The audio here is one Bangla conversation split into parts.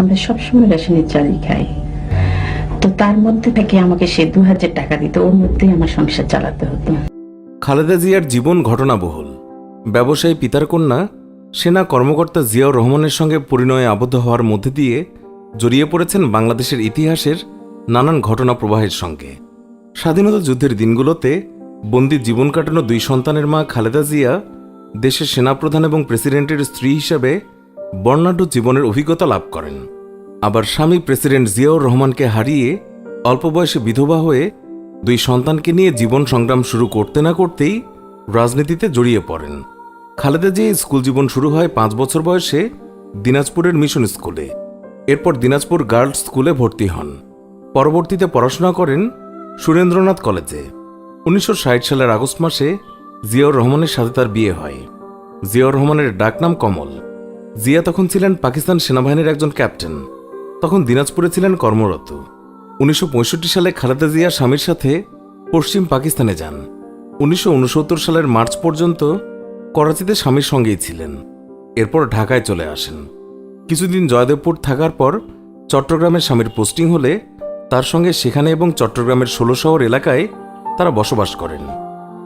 আমরা সবসময় রেশনের চালই খাই। তো তার মধ্যে থেকে আমাকে সে দু হাজার টাকা দিত, ওর মধ্যেই আমার সংসার চালাতে হতো। খালেদা জিয়ার জীবন ঘটনাবহুল। ব্যবসায়ী পিতার কন্যা, সেনা কর্মকর্তা জিয়াউর রহমানের সঙ্গে পরিণয়ে আবদ্ধ হওয়ার মধ্যে দিয়ে জড়িয়ে পড়েছেন বাংলাদেশের ইতিহাসের নানান ঘটনা প্রবাহের সঙ্গে। স্বাধীনতা যুদ্ধের দিনগুলোতে বন্দি জীবন কাটানো দুই সন্তানের মা খালেদা জিয়া দেশের সেনাপ্রধান এবং প্রেসিডেন্টের স্ত্রী হিসেবে বর্ণাঢ্য জীবনের অভিজ্ঞতা লাভ করেন। আবার স্বামী প্রেসিডেন্ট জিয়াউর রহমানকে হারিয়ে অল্প বয়সে বিধবা হয়ে দুই সন্তানকে নিয়ে জীবন সংগ্রাম শুরু করতে না করতেই রাজনীতিতে জড়িয়ে পড়েন। খালেদা জিয়া স্কুল জীবন শুরু হয় পাঁচ বছর বয়সে দিনাজপুরের মিশন স্কুলে। এরপর দিনাজপুর গার্লস স্কুলে ভর্তি হন। পরবর্তীতে পড়াশোনা করেন সুরেন্দ্রনাথ কলেজে। উনিশশো ষাট সালের আগস্ট মাসে জিয়াউর রহমানের সাথে তার বিয়ে হয়। জিয়াউর রহমানের ডাকনাম কমল। জিয়া তখন ছিলেন পাকিস্তান সেনাবাহিনীর একজন ক্যাপ্টেন। তখন দিনাজপুরে ছিলেন কর্মরত। উনিশশো পঁয়ষট্টি সালে খালেদা জিয়া স্বামীর সাথে পশ্চিম পাকিস্তানে যান। উনিশশো উনসত্তর সালের মার্চ পর্যন্ত করাচিতে স্বামীর সঙ্গেই ছিলেন। এরপর ঢাকায় চলে আসেন। কিছুদিন জয়দেবপুর থাকার পর চট্টগ্রামের স্বামীর পোস্টিং হলে তার সঙ্গে সেখানে এবং চট্টগ্রামের ষোলো শহর এলাকায় তারা বসবাস করেন।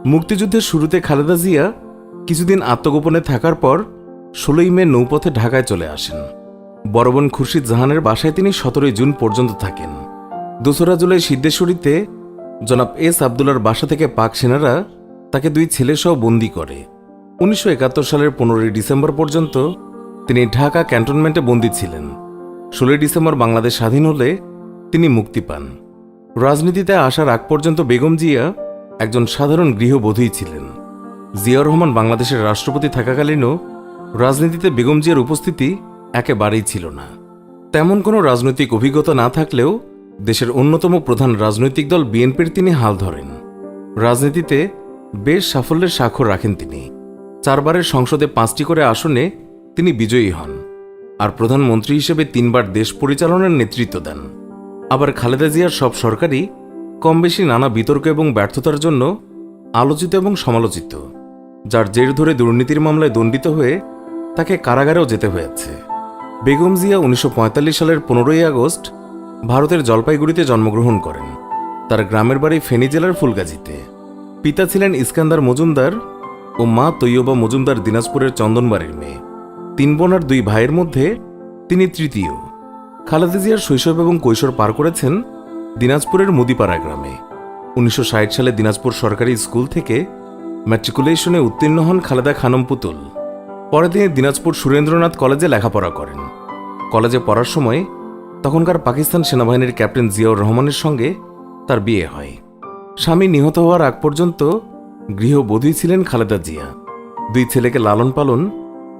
মুক্তিযুদ্ধের শুরুতে খালেদা জিয়া কিছুদিন আত্মগোপনে থাকার পর ষোলোই মে নৌপথে ঢাকায় চলে আসেন। বড়বন খুরশিদ জাহানের বাসায় তিনি সতেরোই জুন পর্যন্ত থাকেন। দোসরা জুলাই সিদ্ধেশ্বরীতে জনাব এস আবদুল্লার বাসা থেকে পাক সেনারা তাকে দুই ছেলেসহ বন্দি করে। উনিশশো একাত্তর সালের পনেরোই ডিসেম্বর পর্যন্ত তিনি ঢাকা ক্যান্টনমেন্টে বন্দী ছিলেন। ষোলোই ডিসেম্বর বাংলাদেশ স্বাধীন হলে তিনি মুক্তি পান। রাজনীতিতে আসার আগ পর্যন্ত বেগম জিয়া একজন সাধারণ গৃহবধূই ছিলেন। জিয়া রহমান বাংলাদেশের রাষ্ট্রপতি থাকাকালীনও রাজনীতিতে বেগম জিয়ার উপস্থিতি একেবারেই ছিল না। তেমন কোনো রাজনৈতিক অভিজ্ঞতা না থাকলেও দেশের অন্যতম প্রধান রাজনৈতিক দল বিএনপির তিনি হাল ধরেন। রাজনীতিতে বেশ সাফল্যের স্বাক্ষর রাখেন তিনি। চারবারের সংসদে পাঁচটি করে আসনে তিনি বিজয়ী হন আর প্রধানমন্ত্রী হিসেবে তিনবার দেশ পরিচালনার নেতৃত্ব দেন। আবার খালেদা জিয়ার সব সরকারই কম বেশি নানা বিতর্ক এবং ব্যর্থতার জন্য আলোচিত এবং সমালোচিত, যার জের ধরে দুর্নীতির মামলায় দণ্ডিত হয়ে তাকে কারাগারেও যেতে হয়েছে। বেগম জিয়া উনিশশো পঁয়তাল্লিশ সালের পনেরোই আগস্ট ভারতের জলপাইগুড়িতে জন্মগ্রহণ করেন। তার গ্রামের বাড়ি ফেনী জেলার ফুলগাজীতে। পিতা ছিলেন ইস্কান্দার মজুমদার ও মা তৈয়বা মজুমদার দিনাজপুরের চন্দনবাড়ির মেয়ে। তিন বোন আর দুই ভাইয়ের মধ্যে তিনি তৃতীয়। খালেদা জিয়ার শৈশব এবং কৈশোর পার করেছেন দিনাজপুরের মুদিপাড়া গ্রামে। উনিশশো ষাট সালে দিনাজপুর সরকারি স্কুল থেকে ম্যাট্রিকুলেশনে উত্তীর্ণ হন খালেদা খানম পুতুল। পরে তিনি দিনাজপুর সুরেন্দ্রনাথ কলেজে লেখাপড়া করেন। কলেজে পড়ার সময় তখনকার পাকিস্তান সেনাবাহিনীর ক্যাপ্টেন জিয়াউর রহমানের সঙ্গে তার বিয়ে হয়। স্বামী নিহত হওয়ার আগ পর্যন্ত গৃহবধূই ছিলেন খালেদা জিয়া। দুই ছেলেকে লালন পালন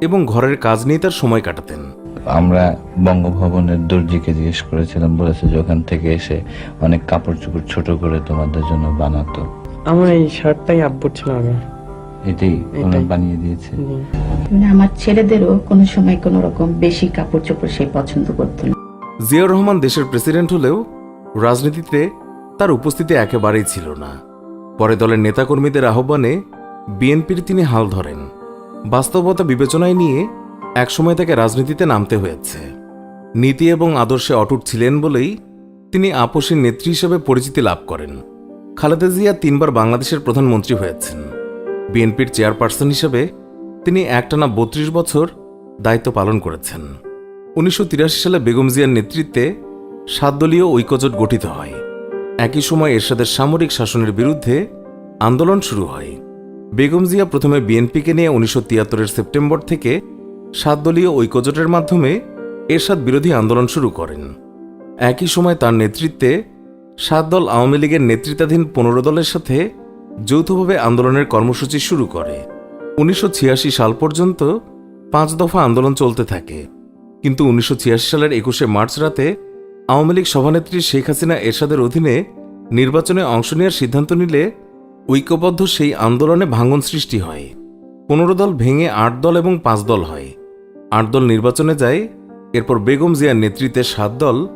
এবং ঘরের কাজ নিয়ে তার সময় কাটাতেন। আমরা বঙ্গভবনের দর্জিকে জিজ্ঞেস করেছিলাম বলেছে যে ওখান থেকে এসে অনেক কাপড় চোপড় ছোট করে তোমাদের জন্য বানাতো। আমার এই শার্টটাই আব্বুর ছিল আগে। এটাই বানিয়ে দিয়েছে। মানে আমার ছেলেদেরও কোনো সময় কোনো রকম বেশি কাপড় চোপড় সে পছন্দ করতো না। জিয়াউর রহমান দেশের প্রেসিডেন্ট হলেও রাজনীতিতে তার উপস্থিতি একেবারেই ছিল না। পরে দলের নেতাকর্মীদের আহ্বানে বিএনপির তিনি হাল ধরেন। বাস্তবতা বিবেচনায় নিয়ে একসময় তাকে রাজনীতিতে নামতে হয়েছে। নীতি এবং আদর্শে অটুট ছিলেন বলেই তিনি আপোষের নেত্রী হিসেবে পরিচিতি লাভ করেন। খালেদা জিয়া তিনবার বাংলাদেশের প্রধানমন্ত্রী হয়েছেন। বিএনপির চেয়ারপারসন হিসেবে তিনি একটানা বত্রিশ বছর দায়িত্ব পালন করেছেন। উনিশশো তিরাশি সালে বেগম জিয়ার নেতৃত্বে সাতদলীয় ঐক্যজোট গঠিত হয়। একই সময় এরশাদের সামরিক শাসনের বিরুদ্ধে আন্দোলন শুরু হয়। বেগম জিয়া প্রথমে বিএনপিকে নিয়ে উনিশশো তিয়াত্তরের সেপ্টেম্বর থেকে সাতদলীয় ঐক্যজোটের মাধ্যমে এরশাদ বিরোধী আন্দোলন শুরু করেন। একই সময় তার নেতৃত্বে সাত দল আওয়ামী লীগের নেতৃত্বাধীন পনেরো দলের সাথে যৌথভাবে আন্দোলনের কর্মসূচি শুরু করে। উনিশশো ছিয়াশি সাল পর্যন্ত পাঁচ দফা আন্দোলন চলতে থাকে। কিন্তু উনিশশো ছিয়াশি সালের একুশে মার্চ রাতে আওয়ামী লীগ সভানেত্রী শেখ হাসিনা এরশাদের অধীনে নির্বাচনে অংশ নেওয়ার সিদ্ধান্ত নিলে ঐক্যবদ্ধ সেই আন্দোলনে ভাঙন সৃষ্টি হয়। পনেরো দল ভেঙে আট দল এবং পাঁচ দল হয়। আট দল নির্বাচনে যায়, এরপর বেগম জিয়ার নেতৃত্বে সাত দল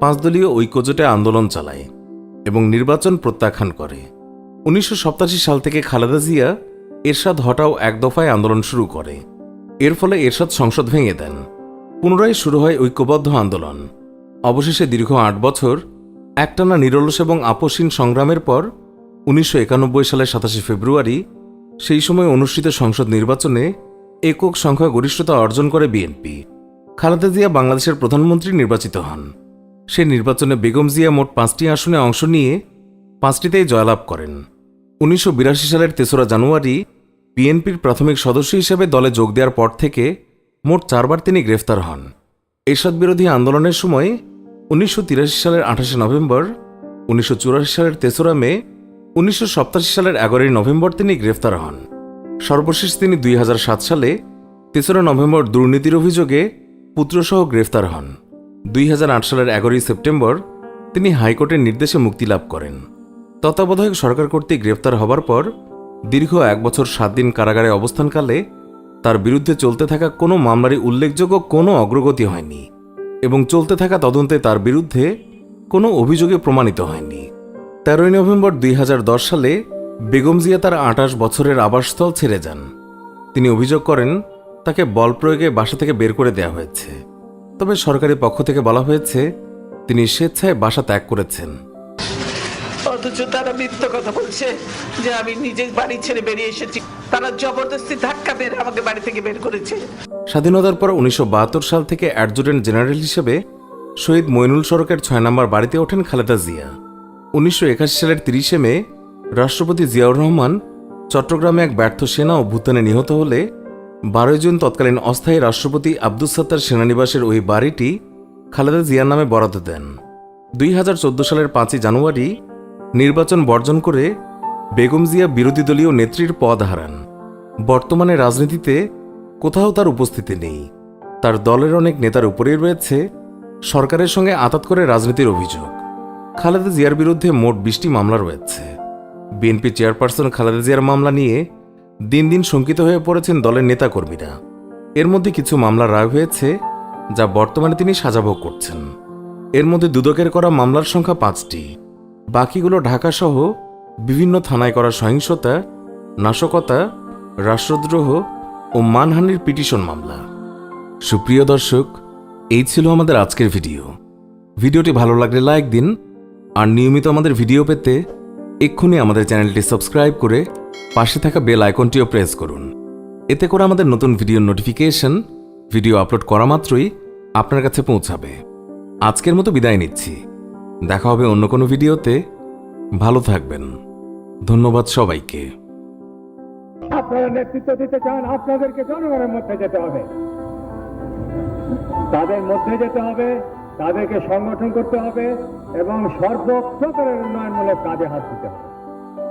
পাঁচ দলীয় ঐক্যজোটে আন্দোলন চালায় এবং নির্বাচন প্রত্যাখ্যান করে। উনিশশো সাতাশি সাল থেকে খালেদা জিয়া এরশাদ হটাও এক দফায় আন্দোলন শুরু করে। এর ফলে এরশাদ সংসদ ভেঙে দেন। পুনরায় শুরু হয় ঐক্যবদ্ধ আন্দোলন। অবশেষে দীর্ঘ আট বছর একটানা নিরলস এবং আপসীন সংগ্রামের পর উনিশশো একানব্বই সালের সাতাশে ফেব্রুয়ারি সেই সময় অনুষ্ঠিত সংসদ নির্বাচনে একক সংখ্যাগরিষ্ঠতা অর্জন করে বিএনপি। খালেদা জিয়া বাংলাদেশের প্রধানমন্ত্রী নির্বাচিত হন। সে নির্বাচনে বেগম জিয়া মোট পাঁচটি আসনে অংশ নিয়ে পাঁচটিতেই জয়লাভ করেন। উনিশশো বিরাশি সালের তেসরা জানুয়ারি বিএনপির প্রাথমিক সদস্য হিসেবে দলে যোগ দেওয়ার পর থেকে মোট চারবার তিনি গ্রেফতার হন। এরশাদ বিরোধী আন্দোলনের সময় উনিশশো তিরাশি সালের আঠাশে নভেম্বর, উনিশশো চুরাশি সালের তেসরা মে, উনিশশো সালের এগারোই নভেম্বর তিনি গ্রেফতার হন। সর্বশেষ তিনি দুই হাজার সাত সালে তেসরা নভেম্বর দুর্নীতির অভিযোগে পুত্রসহ গ্রেফতার হন। দুই হাজার আট সালের এগারোই সেপ্টেম্বর তিনি হাইকোর্টের নির্দেশে মুক্তি লাভ করেন। তত্ত্বাবধায়ক সরকার কর্তৃক গ্রেফতার হবার পর দীর্ঘ এক বছর সাত দিন কারাগারে অবস্থানকালে তার বিরুদ্ধে চলতে থাকা কোনো মামলারই উল্লেখযোগ্য কোনো অগ্রগতি হয়নি এবং চলতে থাকা তদন্তে তার বিরুদ্ধে কোনো অভিযোগে প্রমাণিত হয়নি। তেরোই নভেম্বর দুই হাজার দশ সালে বেগম জিয়া তার আঠাশ বছরের আবাসস্থল ছেড়ে যান। তিনি অভিযোগ করেন, তাকে বল প্রয়োগে বাসা থেকে বের করে দেওয়া হয়েছে। তবে সরকারি পক্ষ থেকে বলা হয়েছে, তিনি স্বেচ্ছায় বাসা ত্যাগ করেছেন। অথচ তারা মিথ্য কথা বলছে যে আমি নিজে বাড়ি ছেড়ে বেরিয়ে এসেছি। তারা জবরদস্তি ধাক্কা মেরে আমাকে বাড়ি থেকে বের করেছে। স্বাধীনতার পর উনিশশো সাল থেকে অ্যাডজুটেন্ট জেনারেল হিসেবে শহীদ মইনুল সড়কের ছয় নম্বর বাড়িতে ওঠেন খালেদা জিয়া। উনিশশো একাশি সালের তিরিশে মে রাষ্ট্রপতি জিয়াউর রহমান চট্টগ্রামে এক ব্যর্থ সেনা অভ্যুত্থানে নিহত হলে বারোই জুন তৎকালীন অস্থায়ী রাষ্ট্রপতি আব্দুস সাত্তার সেনানিবাসের ওই বাড়িটি খালেদা জিয়ার নামে বরাদ্দ দেন। দুই হাজার চোদ্দ সালের পাঁচই জানুয়ারি নির্বাচন বর্জন করে বেগম জিয়া বিরোধী দলীয় নেত্রীর পদ হারান। বর্তমানে রাজনীতিতে কোথাও তার উপস্থিতি নেই। তার দলের অনেক নেতার উপরেই রয়েছে সরকারের সঙ্গে আতাত করে রাজনীতির অভিযোগ। খালেদা জিয়ার বিরুদ্ধে মোট বিশটি মামলা রয়েছে। বিএনপি চেয়ারপারসন খালেদা জিয়ার মামলা নিয়ে দিন দিন শঙ্কিত হয়ে পড়েছেন দলের নেতাকর্মীরা। এর মধ্যে কিছু মামলা রায় হয়েছে, যা বর্তমানে তিনি সাজাভোগ করছেন। এর মধ্যে দুদকের করা মামলার সংখ্যা পাঁচটি। বাকিগুলো ঢাকাসহ বিভিন্ন থানায় করা সহিংসতা, নাশকতা, রাষ্ট্রদ্রোহ ও মানহানির পিটিশন মামলা। সুপ্রিয় দর্শক, এই ছিল আমাদের আজকের ভিডিও। ভিডিওটি ভালো লাগলে লাইক দিন, আর নিয়মিত আমাদের ভিডিও পেতে এক্ষুনি আমাদের চ্যানেলটি সাবস্ক্রাইব করে পাশে থাকা বেল আইকনটিও প্রেস করুন। এতে করে আমাদের নতুন ভিডিওর নোটিফিকেশন, ভিডিও আপলোড করা মাত্রই আপনার কাছে পৌঁছাবে। আজকের মতো বিদায় নিচ্ছি। দেখা হবে অন্য কোনো ভিডিওতে। ভালো থাকবেন। ধন্যবাদ সবাইকে। আপনারা নেতৃত্ব দিতে চান, আপনাদেরকে জনগণের মধ্যে যেতে হবে। তাদের মধ্যে যেতে হবে, তাদেরকে সংগঠন করতে হবে এবং সর্বপ্রকারের উন্নয়নমূলক কাজে হাত দিতে হবে।